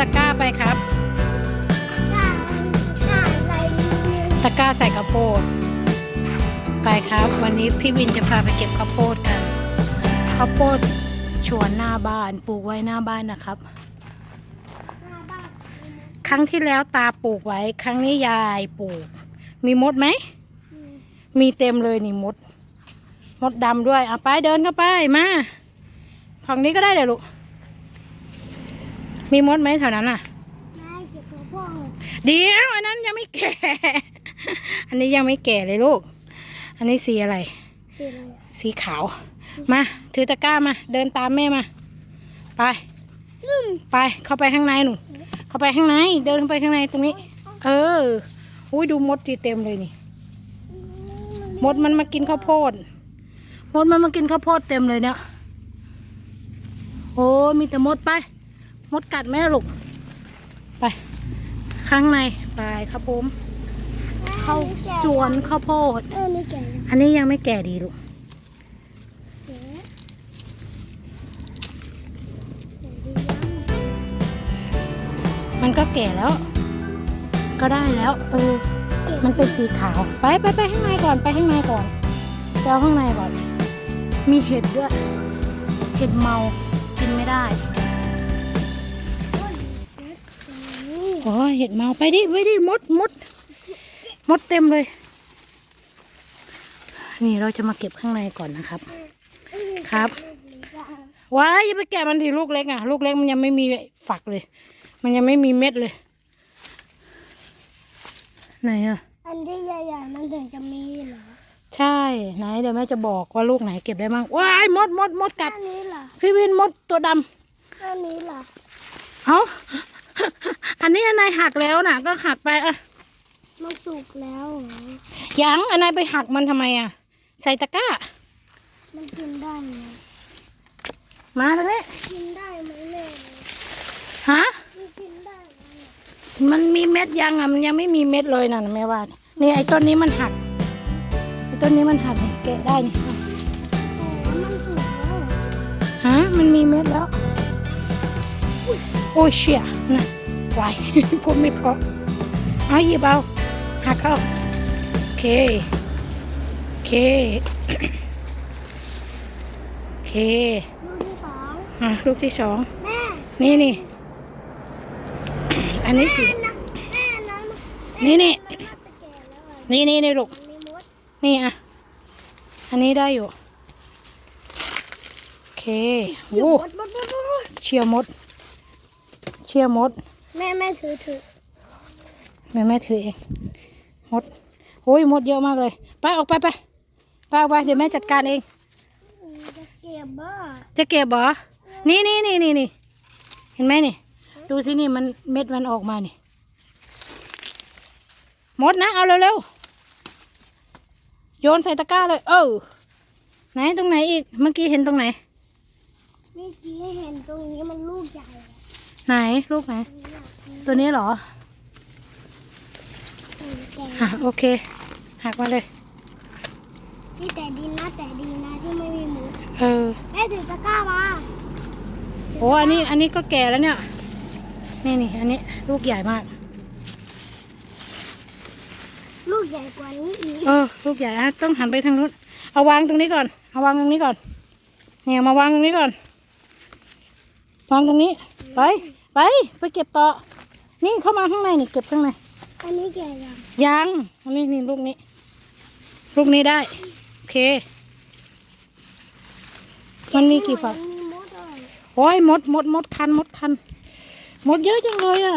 ตะกร้าไปครับ ตะกร้าใส่ข้าวโพด ไปครับ วันนี้พี่วินจะพาไปเก็บข้าวโพดกัน ข้าวโพดชวนหน้าบ้าน ปลูกไว้หน้าบ้านนะครับ ครั้งที่แล้วตาปลูกไว้ ครั้งนี้ยายปลูก มีมดไหม มีเต็มเลยนี่มด มดดำด้วย เอาไปเดินเข้าไป มา ฝั่งนี้ก็ได้เดี๋ยวลูก มีมดไหมแถวนั้นอะเดี๋ยวอันนั้นยังไม่แก่ อันนี้ยังไม่แก่เลยลูก อันนี้สีอะไร สีขาว มา ถือตะกร้ามา เดินตามแม่มา ไป ไป เข้าไปข้างในหนู เข้าไปข้างใน เดินเข้าไปข้างในตรงนี้ เออ อุ้ยดูมดทีเต็มเลยนี่ มดมันมากินข้าวโพด มดมันมากินข้าวโพดเต็มเลยเนี่ย โอ้มีแต่มดไป มดกัดไหมล่ะลูก ไป ข้างใน ไปครับผม เข้าสวนข้าวโพด เออนี่แก่ยังอันนี้ยังไม่แก่ดีลูก แก่มันก็แก่แล้ว ก็ได้แล้ว เออ มันเป็นสีขาว ไปไปไปข้างในก่อน ไปข้างในก่อนไปเอาข้างในก่อน มีเห็ดด้วย เห็ดเมา กินไม่ได้ โอ้ยเห็ดเมาไปดิไปดิมดมดมดเต็มเลย นี่เราจะมาเก็บข้างในก่อนนะครับ ครับว้ายอย่าไปแกะมันดิลูกเล็กอะ ลูกเล็กมันยังไม่มีฝักเลย มันยังไม่มีเม็ดเลย ไหนอะ อันที่ใหญ่ๆมันถึงจะมีเหรอ ใช่ ไหนเดี๋ยวแม่จะบอกว่าลูกไหนเก็บได้บ้างว้ายมดมดมดกัอัดนนี้เหรอ พี่วินมดตัวดำอันนี้เหรอ เอ้า อันนี้อันไหนหักแล้วน่ะก็หักไปอะมันสุกแล้วเหรอยังอันไหนไปหักมันทำไมอะ ใส่ตะกร้า มันกินได้ไหมมาตรงนี้กินได้ไหมแม่ฮะมันกินได้ไหมมันมีเม็ดยังอะมันยังไม่มีเม็ดเลยน่ะแม่ว่านี่นี่ไอ้ต้นนี้มันหักไอ้ต้นนี้มันหักนี่แกะได้นี่โอ้มันสุกแล้วเหรอฮะมันมีเม็ดแล้ว โอ้ยเชี่ยนะไหวพูดไม่พอเอาหยิบเอาหักเข้าโอเค โอเค โอเคลูกที่สองอะลูกที่สอง แม่นี่นี่ อันนี้สิแม่นะแม่นะนี่นี่ มันน่าจะแก่แล้วอะนี่นี่นี่ลูกมีมดนี่อะ อันนี้ได้อยู่ โอเคโอ้มดมดมดมด เชียร์มด เชียร์มด แม่แม่ถือถือแม่แม่ถือเองมดโอ้ยมดเยอะมากเลย ไปออกไปไปไปออกไปเดี๋ยวแม่จัดการเอง จะเก็บบ้าจะเก็บเหรอนี่นี่นี่นี่นี่เห็นไหมนี่ ดูสินี่มันเม็ดมันออกมานี่มดนะเอาเร็วๆโยนใส่ตะกร้าเลย เออไหนตรงไหนอีกเมื่อกี้เห็นตรงไหนเมื่อกี้เห็นตรงนี้มันลูกใหญ่อะ ไหนลูกไหน ตัวนี้เหรออืมแต่อะโอเค หักมาเลย นี่แต่ดีนะแต่ดีนะที่ไม่มีหมูเออแม่ถือตะกร้ามาโอ้อันนี้อันนี้ก็แก่แล้วเนี่ย นี่นี่อันนี้ลูกใหญ่มาก ลูกใหญ่กว่านี้อีกเออลูกใหญ่อะต้องหันไปทางนู้นเอาวางตรงนี้ก่อน เอาวางตรงนี้ก่อน เนี่ยมาวางตรงนี้ก่อน วางตรงนี้ ไป ไป ไปเก็บต่อ นี่เข้ามาข้างในนี่เก็บข้างใน อันนี้แก่ยังยังอันนี้นี่ลูกนี้ ลูกนี้ได้ โอเค มันมีกี่ฝักมันมีมดด้วยโอ้ยมดมดมดคันมดคัน มดเยอะจังเลยอะ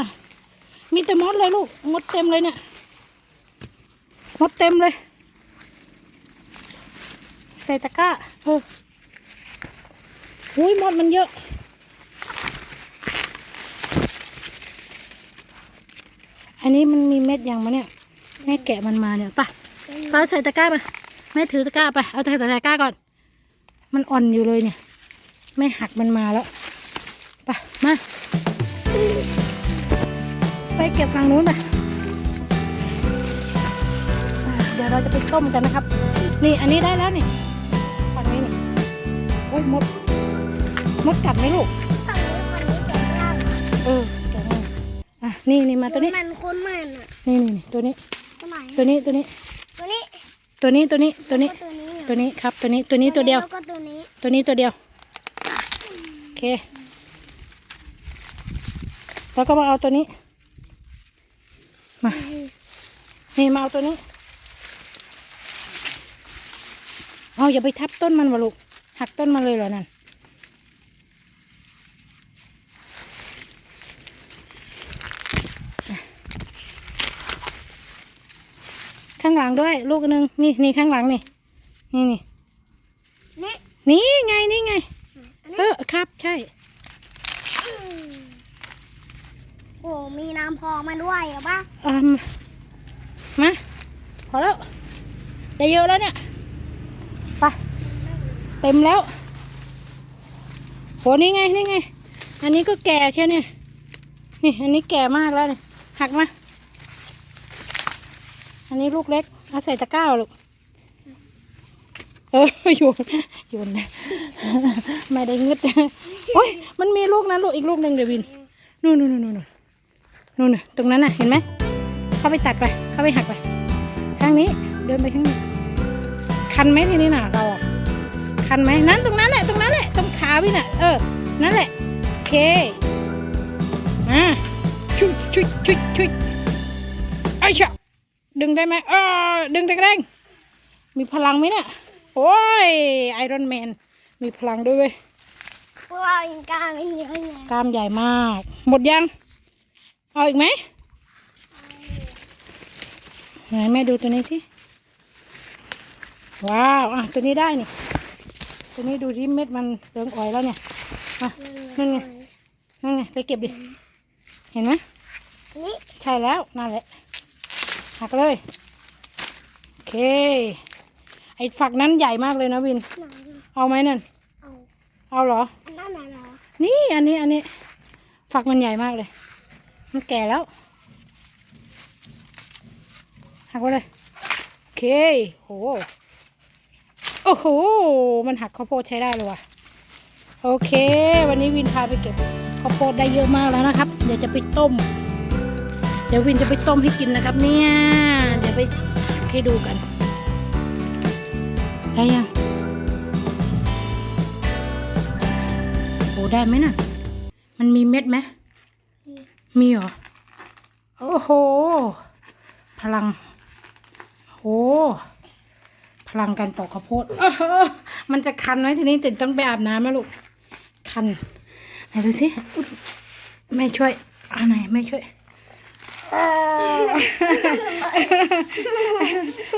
มีแต่มดเลยลูก มดเต็มเลยเนี่ย มดเต็มเลย ใส่ตะกร้าเอออุ้ยมดมันเยอะ อันนี้มันมีเม็ดยังมะเนี่ยแม่แกะมันมาเนี่ยไปไปใส่ตะกร้าไปแม่ถือตะกร้าไปเอาใส่ตะกร้าก่อน มันอ่อนอยู่เลยเนี่ยแม่หักมันมาแล้วไปมาไปเก็บฝั่งนู้นไปอ่าเดี๋ยวเราจะไปต้มกันนะครับ นี่อันนี้ได้แล้วนี่ฝั่งนี้นี่โอ้ยมดมดกัดไหมลูกฝั่งนี้ฝั่งนี้แก่ยากเออแกะง่าย นี่นี่มาตัวนี้ มันคนมันอะนี่นี่นี่ตัวนี้ ตัวไหนตัวนี้ตัวนี้ ตัวนี้ ตัวนี้ตัวนี้ตัวนี้แล้วก็ตัวนี้ตัวนี้ครับ ตัวนี้ตัวนี้ตัวเดียวแล้วก็ตัวนี้ตัวนี้ตัวเดียว โอเค แล้วก็มาเอาตัวนี้ มา นี่มาเอาตัวนี้ เอาอย่าไปทับต้นมันวะลูก หักต้นมันเลยเหรอนั่นางหลังด้วย ลูกหนึ่งนี่นี่ข้างหลังนี่ นี่นี่นี่นี่ไงนี่ไงอันเอนี้อครับใช่ โอ้ มีน้ำพองมาด้วยเหรอปะอืมมาพอแล้วได้เยอะแล้วเนี่ยไปเต็มแล้วโหนี่ไงนี่ไง อันนี้ก็แก่แค่เนี่ยนี่อันนี้แก่มากแล้วเนี่ยหักมาอั นนี้ลูกเล็ก เอาใส่ตะกร้าลูก เออโยนโยนนะไม่ได้งึดโอ้ยมันมีลูกนั้นลูกอีกลูกหนึ่งเดี๋ยววิน นู่นนู่นนู่นนู่นนู่นตรงนั้นน่ะ เห็นไหม เข้าไปตัดไป เข้าไปหักไปข้างนี้ เดินไปข้างนี้ คันไหมทีนี้น่ะเราอคันไหมนั้นตรงนั้นแหละ ตรงนั้นแหละ ตรงขาพี่น่ะ เออ นั่นแหละ โอเค มาชุยชุยชุยชุยไอ้เชะ ดึงได้ไหมเออดึงแรงๆมีพลังไหมเนี่ย โอ้ยไอรอนแมน มีพลังด้วยเว้ยพวกเรายังกล้าไม่เยอะไงกล้ามใหญ่มาก หมดยัง เอาอีกไหมไหนแม่ดูตัวนี้สิ ว้าว อะ ตัวนี้ได้นี่ ตัวนี้ดูที่เม็ดมันเริ่มอ่อยแล้วเนี่ยอะนั่นไงนั่นไงไปเก็บดิ เห็นไหมนี่ ใช่แล้ว นั่นแหละ หักเลย โอเค ไอ้ฝักนั้นใหญ่มากเลยนะวินหนังเอาไหมนั่น เอา เอาเหรอ นั่นน่ะเหรอ นี่อันนี้อันนี้ ฝักมันใหญ่มากเลย มันแก่แล้ว หักไปเลย โอเค โห โอ้โห มันหักข้าวโพดใช้ได้เลยว่ะ โอเค วันนี้วินพาไปเก็บข้าวโพดได้เยอะมากแล้วนะครับ เดี๋ยวจะไปต้ม เดี๋ยววินจะไปต้มให้กินนะครับ เนี่ยเดี๋ยวไปให้ดูกันได้ยังโอ้ได้ไหมน่ะ มันมีเม็ดไหมมีเหรอ โอ้โห พลังโอ้พลังการปอกข้าวโพดมันจะคันไหมทีนี้ติดต้องไปอาบน้ำไหมลูก คัน ไหนดูสิอุ๊ยแม่ช่วยอันไหนแม่ช่วย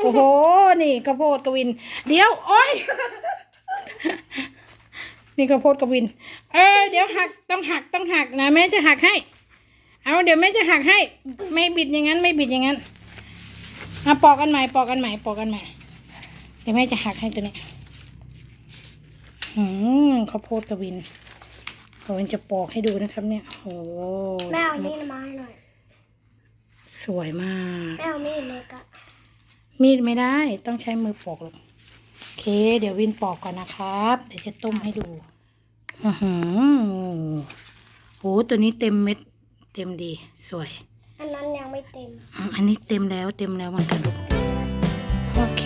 โอ้โห นี่ข้าวโพดกวิน เดี๋ยว โอ้ย นี่ข้าวโพดกวิน เออ เดี๋ยวหัก ต้องหัก ต้องหักนะ แม่จะหักให้ เอา เดี๋ยวแม่จะหักให้ ไม่บิดอย่างนั้น ไม่บิดอย่างนั้นมาปอกกันใหม่ ปอกกันใหม่ ปอกกันใหม่ เดี๋ยวแม่จะหักให้ตัวนี้อืมข้าวโพดกวินเราจะปอกให้ดูนะครับ เนี่ย โอ้แม่เอานี่มาให้หน่อย สวยมากแม่เอามีดเล็กอะมีดไม่ได้ ต้องใช้มือปอกหรอกโอเค เดี๋ยววินปอกก่อนนะครับ เดี๋ยวจะต้มให้ดูอือหือโหตัวนี้เต็มเม็ด เต็มดีสวย อันนั้นยังไม่เต็มอืมอันนี้เต็มแล้วเต็มแล้วเหมือนกันลูกโอเค